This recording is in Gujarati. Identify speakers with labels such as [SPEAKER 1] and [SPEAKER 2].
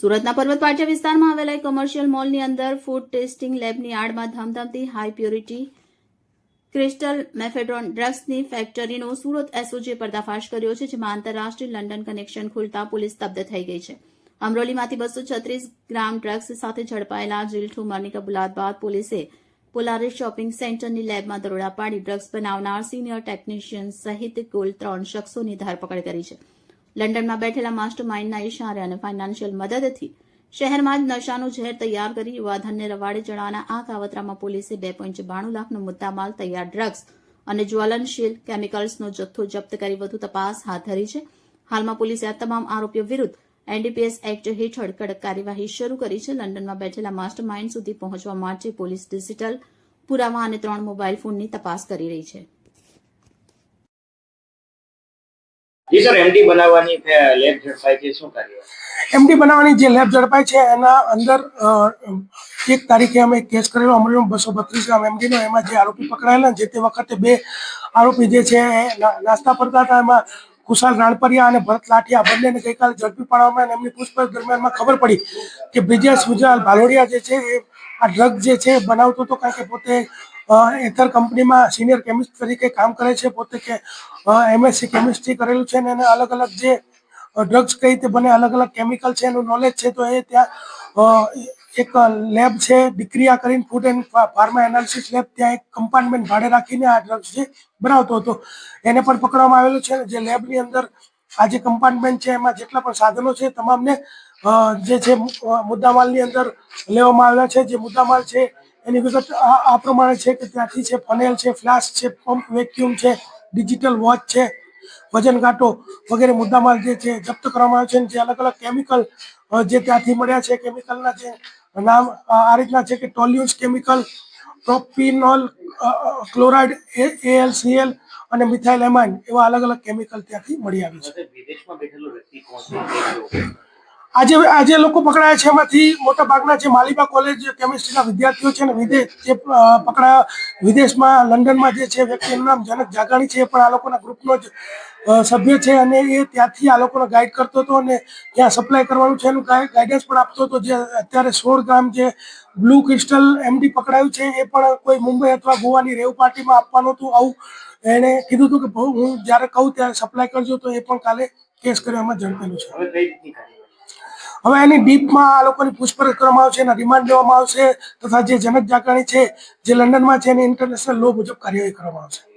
[SPEAKER 1] સુરતના પર્વત પાટિયા વિસ્તારમાં આવેલા એક કોમર્શિયલ મોલની અંદર ફૂડ ટેસ્ટિંગ લેબની આડમાં ધમધમતી હાઈ પ્યોરિટી ક્રિસ્ટલ મેફેડ્રોન ડ્રગ્સની ફેક્ટરીનો સુરત એસઓજીએ પર્દાફાશ કર્યો છે, જેમાં આંતરરાષ્ટ્રીય લંડન કનેક્શન ખુલતા પોલીસ સ્તબ્ધ થઈ ગઈ છે. અમરોલીમાંથી બસો છત્રીસ ગ્રામ ડ્રગ્સ સાથે ઝડપાયેલા જીલ ઠુમરની કબૂલાત બાદ પોલીસે પોલારિસ શોપિંગ સેન્ટરની લેબમાં દરોડા પાડી ડ્રગ્સ બનાવનાર સિનિયર ટેકનિશિયન સહિત કુલ ત્રણ શખ્સોની ધરપકડ કરી છે. લંડનમાં બેઠેલા માસ્ટર માઇન્ડના ઇશારે અને ફાઇનાન્શિયલ મદદથી શહેરમાં જ નશાનું ઝેર તૈયાર કરી યુવાધનને રવાડે ચડાવવાના આ કાવતરામાં પોલીસે બે પોઈન્ટ બાણું લાખનો મુદ્દામાલ તૈયાર ડ્રગ્સ અને જ્વલનશીલ કેમિકલ્સનો જથ્થો જપ્ત કરી વધુ તપાસ હાથ ધરી છે. હાલમાં પોલીસે આ તમામ આરોપીઓ વિરુદ્ધ એનડીપીએસ એક્ટ હેઠળ કડક કાર્યવાહી શરૂ કરી છે. લંડનમાં બેઠેલા માસ્ટર માઇન્ડ સુધી પહોંચવા માટે પોલીસ ડિજિટલ પુરાવા અને ત્રણ મોબાઈલ ફોનની તપાસ કરી રહી છે.
[SPEAKER 2] જી સર એમડી બનાવવાની લેબ ઝડપાઈ છે, શું કાર્ય?
[SPEAKER 3] એમડી બનાવવાની જે લેબ ઝડપાઈ છે, એના અંદર એક તારીખે અમે કેસ કરેલો, અમરેલીમાં બસો બત્રીસ ગ્રામ એમડીનો એમાં જે આરોપી પકડાયેલા જે તે વખતે બે આરોપી જે છે નાસ્તા પડતા હતા, એમાં કુશાલ રાણપરિયા અને ભરત લાઠિયા બંનેને ગઈકાલે ઝડપી પાડવામાં એમની પૂછપરછ દરમિયાનમાં ખબર પડી કે બ્રિજેશ ગુજરાલ ભાલોડિયા જે છે, એ આ ડ્રગ જે છે બનાવતો હતો, કારણ કે પોતે એથર કંપનીમાં સિનિયર કેમિસ્ટ તરીકે કામ કરે છે, પોતે કે એમએસસી કેમિસ્ટ્રી કરેલું છે અને એને અલગ અલગ જે ડ્રગ્સ કઈ રીતે બને, અલગ અલગ કેમિકલ છે, એનું નોલેજ છે, તો એ ત્યાં એક લેબ છે ડિક્રિયા કરીને food and pharma analysis lab ત્યાં એક કમ્પાર્ટમેન્ટ ભાડે રાખીને આ ડ્રગ્સ જે બનાવતો હતો. એને પણ પકડવામાં આવેલો છે જે લેબની અંદર આ જે કમ્પાર્ટમેન્ટ છે, એમાં જેટલા પણ સાધનો છે તમામને જે છે મુદ્દામાલની અંદર લેવામાં આવેલા છે, જે મુદ્દામાલ છે એની વિગત આ પ્રમાણે છે કે ત્યાંથી છે ફનેલ છે ફ્લાસ્ક છે પંપ વેક્યુમ છે ડિજિટલ વોચ છે, વજન કાંટો વગેરે મુદ્દામાલ જે છે જપ્ત કરવામાં આવે છે જે અલગ અલગ કેમિકલ જે ત્યાંથી મળ્યા છે કેમિકલના જે નામ આ રીતના છે કે ટોલ્યુન્સ કેમિકલ પ્રોપિનોલ ક્લોરાઇડ એએલસીએલ અને મિથાઇલ એમાઇન એવા અલગ અલગ કેમિકલ ત્યાંથી મળી આવી છે? આજે આજે લોકો પકડાયા છે એમાંથી મોટા ભાગના જે માલિબા કોલેજ કેમિસ્ટ્રીના વિદ્યાર્થીઓ છે ને વિદેશ જે પકડાયા વિદેશમાં, લંડનમાં જે છે વ્યક્તિનું નામ જનક જાગાણી છે, એ પણ આ લોકોના ગ્રુપનો જ સભ્ય છે અને એ ત્યાંથી આ લોકોને ગાઈડ કરતો હતો અને ત્યાં સપ્લાય કરવાનું છે એનું ગાઈડન્સ પણ આપતો હતો. જે અત્યારે સોળ ગ્રામ જે બ્લુ ક્રિસ્ટલ એમડી પકડાયું છે, એ પણ કોઈ મુંબઈ અથવા ગોવાની રેવ પાર્ટીમાં આપવાનું હતું. આવું એણે કીધું હતું કે હું જ્યારે કહું ત્યારે સપ્લાય કરજો તો એ પણ કાલે કેસ કર્યો, એમાં ઝડપેલું છે. હવે એની ડીપમાં આ લોકોની પૂછપરછ કરવામાં આવશે, એના રિમાન્ડ લેવામાં આવશે, તથા જે જનક જાકાણી છે, જે લંડનમાં છે, એની ઇન્ટરનેશનલ લો મુજબ કાર્યવાહી કરવામાં આવશે.